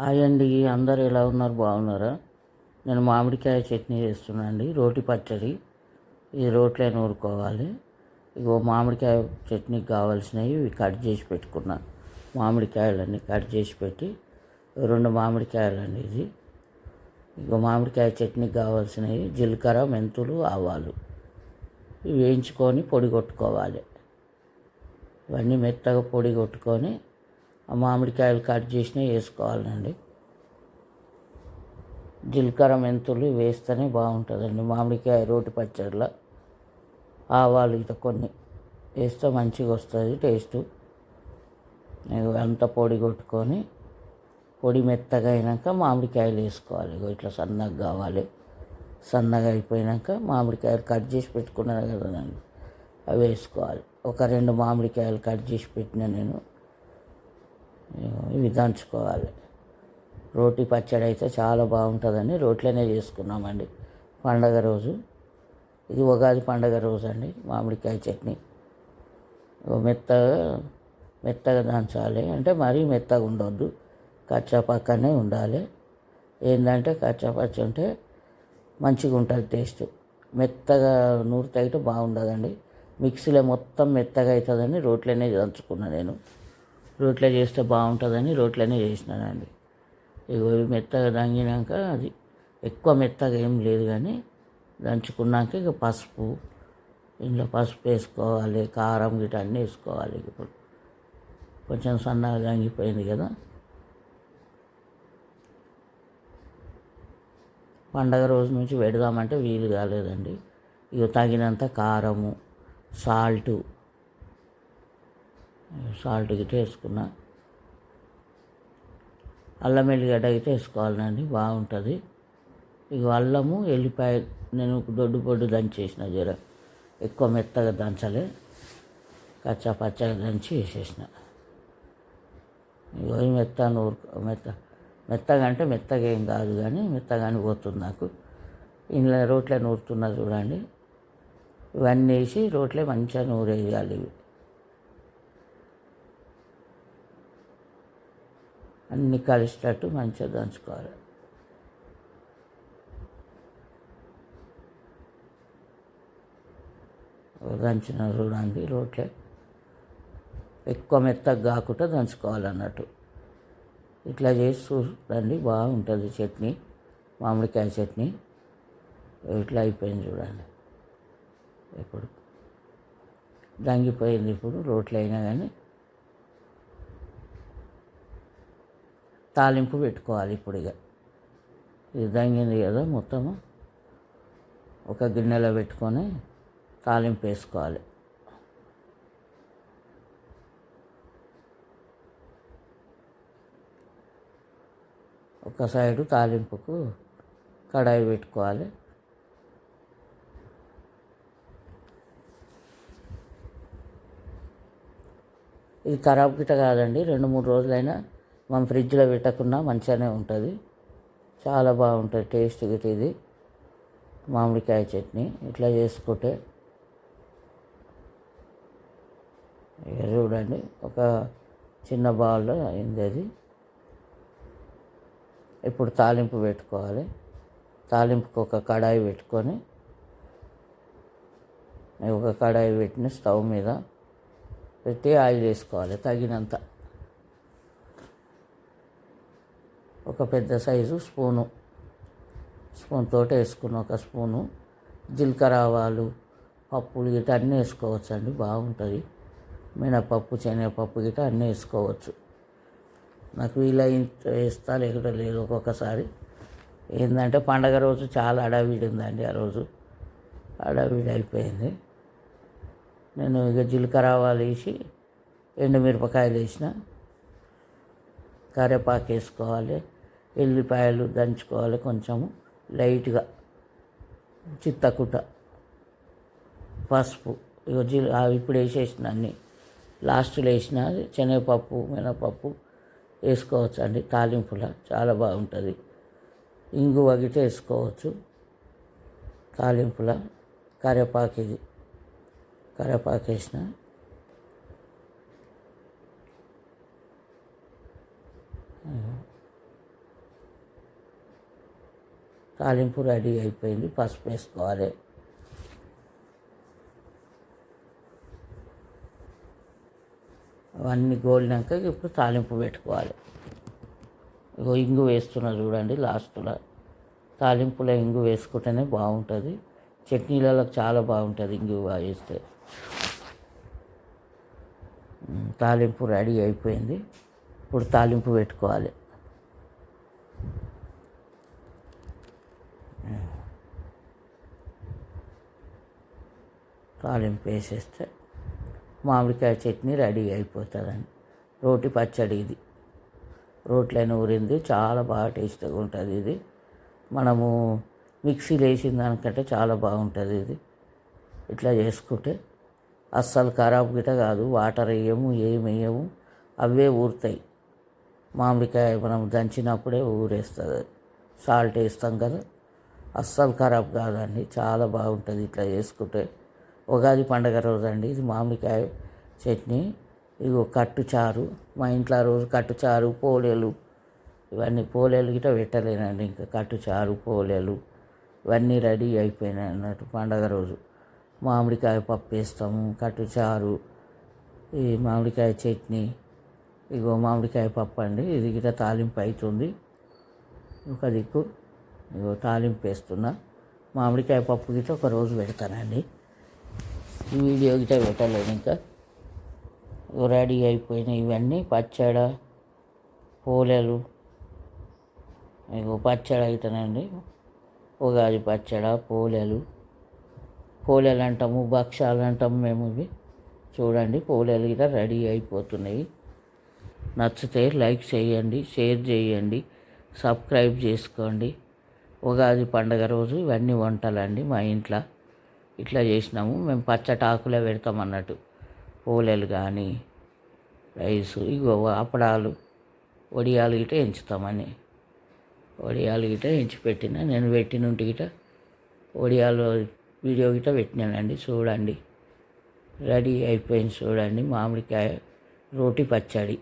Hi అండి అందరు ఎలా ఉన్నారు బాగున్నారా? నేను మామిడికాయ చట్నీ చేస్తున్నా అండి రోటి పచ్చడి. ఈ రోట్లో నూరుకోవాలి ఇగో మామిడికాయ చట్నీకి కావాల్సినవి ఇవి కట్ చేసి పెట్టుకున్నా. మామిడికాయలన్నీ కట్ చేసి పెట్టి రెండు మామిడికాయలండి ఇది. ఇగో మామిడికాయ చట్నీకి కావాల్సినవి జీలకర్ర మెంతులు ఆవాలు. ఇవి వేయించుకొని పొడి కొట్టుకోవాలి. ఇవన్నీ మెత్తగా పొడి కొట్టుకొని మామిడికాయలు కట్ చేసినవి వేసుకోవాలండి. జీలకర్ర మెంతులు వేస్తేనే బాగుంటుందండి. మామిడికాయ రోటి పచ్చడిలో ఆవాలు ఇట కొన్ని వేస్తే మంచిగా వస్తుంది టేస్ట్. అంతా పొడి కొట్టుకొని పొడి మెత్తగా అయినాక మామిడికాయలు వేసుకోవాలి. ఇగో ఇట్లా సన్నగా కావాలి. సన్నగా అయిపోయినాక మామిడికాయలు కట్ చేసి పెట్టుకున్నాను కదండి. అవి వేసుకోవాలి. ఒక రెండు మామిడికాయలు కట్ చేసి పెట్టిన నేను. ఇవి దంచుకోవాలి. రోటి పచ్చడి అయితే చాలా బాగుంటుందని రోట్లోనే చేసుకున్నామండి. పండగ రోజు. ఇది ఉగాది పండగ రోజు అండి మామిడికాయ చట్నీ. మెత్తగా మెత్తగా దంచాలి. అంటే మరీ మెత్తగా ఉండొద్దు. కచ్చా పక్కనే ఉండాలి. ఏంటంటే కచ్చా ఉంటే మంచిగా ఉంటుంది టేస్ట్. మెత్తగా నూరితే అయితే బాగుండదండి. మిక్సీలో మొత్తం మెత్తగా అవుతుందని రోట్లోనే దంచుకున్నా నేను. రోట్లో చేస్తే బాగుంటుందని రోట్లోనే చేసినానండి. ఇగో మెత్తగా దంగినాక అది ఎక్కువ మెత్తగా ఏం లేదు కానీ దంచుకున్నాక ఇక పసుపు ఇంట్లో పసుపు వేసుకోవాలి కారం గిట అన్నీ వేసుకోవాలి ఇప్పుడు. కొంచెం సన్నగా దంగిపోయింది కదా. పండగ రోజు నుంచి పెడదామంటే వీలు కాలేదండి. ఇక తగినంత కారము సాల్టు సాల్ట్ గిట్ట వేసుకున్నా. అల్లం ఎల్లిగడ్డ గిట్ట వేసుకోవాలండి బాగుంటుంది. ఇక అల్లము ఎల్లిపాయ నేను దొడ్డు పొడ్డు దంచేసిన జర. ఎక్కువ మెత్తగా దంచలే. కచ్చా పచ్చగా దంచి వేసేసిన. ఇగో మెత్తగా మెత్త నూరు మెత్త మెత్తగా అంటే మెత్తగా ఏం కాదు కానీ మెత్తగానే పోతుంది నాకు. ఇంట్లో రోట్లో నూరుతున్నా చూడండి. ఇవన్నీ వేసి రోట్లో మంచిగా నూరేయాలి. ఇవి అన్నీ కలిసేటట్టు మంచిగా దంచుకోవాలి. దంచిన చూడండి రోట్లే ఎక్కువ మెత్తగా కాకుండా దంచుకోవాలన్నట్టు. ఇట్లా చేసి చూడండి బాగుంటుంది చట్నీ మామిడికాయ చట్నీ. ఇట్లా అయిపోయింది చూడండి. ఇప్పుడు దంగిపోయింది ఇప్పుడు రోట్లు అయినా కానీ తాలింపు పెట్టుకోవాలి ఇప్పుడు ఇక. ఇది దంగింది కదా మొత్తము. ఒక గిన్నెలో పెట్టుకొని తాలింపు వేసుకోవాలి. ఒక సైడు తాలింపుకు కడాయి పెట్టుకోవాలి. ఇది ఖరాబ్ గిట్ట కాదండి రెండు మూడు రోజులైనా మనం ఫ్రిడ్జ్లో పెట్టకుండా మంచిగానే ఉంటుంది. చాలా బాగుంటుంది టేస్ట్ గిట్ట ఇది. మామిడికాయ చట్నీ ఇట్లా చేసుకుంటే. చూడండి ఒక చిన్న బౌల్లో అయింది అది. ఇప్పుడు తాలింపు పెట్టుకోవాలి. తాలింపుకి ఒక కడాయి పెట్టుకొని ఒక కడాయి పెట్టిన స్టవ్ మీద పెట్టి ఆయిల్ వేసుకోవాలి తగినంత. ఒక పెద్ద సైజు స్పూను. స్పూన్ తోట వేసుకున్న ఒక స్పూను. జీలకర్ర ఆవాలు పప్పులు గిట్ట అన్నీ వేసుకోవచ్చు అండి బాగుంటుంది. మినపప్పు శనగపప్పు గిట్ట అన్నీ వేసుకోవచ్చు. నాకు వీలైన వేస్తా లేకపోతే లేదు ఒక్కొక్కసారి. ఏంటంటే పండగ రోజు చాలా అడవిడి ఉందండి ఆ రోజు. అడవిడి అయిపోయింది. నేను ఇక జీలకర్ర ఆవాలు వేసి ఎండుమిరపకాయలు వేసిన. కరివేపాకు వేసుకోవాలి. ఎల్లిపాయలు దంచుకోవాలి కొంచెము లైట్గా. చిత్తకుట. పసుపు. ఇక ఇప్పుడు వేసేసిన అన్నీ. లాస్ట్లో వేసిన శనగపప్పు మినపప్పు వేసుకోవచ్చు అండి. తాలింపులో చాలా బాగుంటుంది. ఇంగు గిట్ట వేసుకోవచ్చు. తాలింపుల కరివేపాకు ఇది. కరివేపాకు వేసిన తాలింపు రెడీ అయిపోయింది పసుపు వేసుకోవాలి. అవన్నీ గోలినాక ఇప్పుడు తాలింపు పెట్టుకోవాలి. ఇగో ఇంగు వేస్తున్నా చూడండి లాస్ట్లో. తాలింపులో ఇంగు వేసుకుంటేనే బాగుంటుంది. చట్నీలలో చాలా బాగుంటుంది ఇంగు వేస్తే. తాలింపు రెడీ అయిపోయింది. ఇప్పుడు తాలింపు పెట్టుకోవాలి. తాలింపు వేసేస్తే మామిడికాయ చట్నీ రెడీ అయిపోతుందండి రోటి పచ్చడి ఇది. రోట్లైన ఊరింది. చాలా బాగా టేస్ట్గా ఉంటుంది ఇది. మనము మిక్సీలో వేసిన దానికంటే చాలా బాగుంటుంది ఇది. ఇట్లా చేసుకుంటే అస్సలు ఖరాబ్ గిట కాదు. వాటర్ వేయము ఏం వేయము అవే ఊరుతాయి. మామిడికాయ మనం దంచినప్పుడే ఊరేస్తుంది. సాల్ట్ వేస్తాం కదా. అస్సలు ఖరాబ్ కాదండి. చాలా బాగుంటుంది ఇట్లా చేసుకుంటే. ఉగాది పండగ రోజు అండి ఇది మామిడికాయ చట్నీ ఇగో కట్టు చారు. మా ఇంట్లో ఆ రోజు కట్టు చారు పోలేలు ఇవన్నీ పోలేలు గిట్ట పెట్టలేనండి ఇంకా. కట్టు చారు పోలేలు ఇవన్నీ రెడీ అయిపోయినాయి అన్నట్టు పండగ రోజు. మామిడికాయ పప్పు వేస్తాము కట్టు చారు ఈ మామిడికాయ చట్నీ. ఇగో మామిడికాయ పప్పు అండి. ఇది గిట్ట తాలింపు అవుతుంది ఒక దిక్కు. ఇగో తాలింపు వేస్తున్నా. మామిడికాయ పప్పు గిట్ట ఒక రోజు పెడతానండి. ఈ వీడియో గిట్ట పెట్టలేదు ఇంకా. ఇగో రెడీ అయిపోయినాయి ఇవన్నీ. పచ్చడ పోలేలు ఇగో పచ్చడి అవుతానండి ఉగాది పచ్చడ పోలేలు. పోలేలు అంటాము భక్షాలు అంటాము మేము ఇవి. చూడండి పోలేలు గిట్ట రెడీ అయిపోతున్నాయి. నచ్చితే లైక్ చేయండి షేర్ చేయండి సబ్స్క్రైబ్ చేసుకోండి. ఉగాది పండగ రోజు ఇవన్నీ వంటలండి మా ఇంట్లో. ఇట్లా చేసినాము. మేము పచ్చటాకులే పెడతాం అన్నట్టు. పోలేలు కానీ రైస్ ఇగో అప్పడాలు వడియాలు గిట ఎంచుతామని. వడియాలు గిట ఎంచి పెట్టిన. నేను పెట్టినుంటి గిట వడియాలు వీడియో గిట పెట్టినానండి. చూడండి. రెడీ అయిపోయింది చూడండి. మామిడికాయ రోటి పచ్చడి.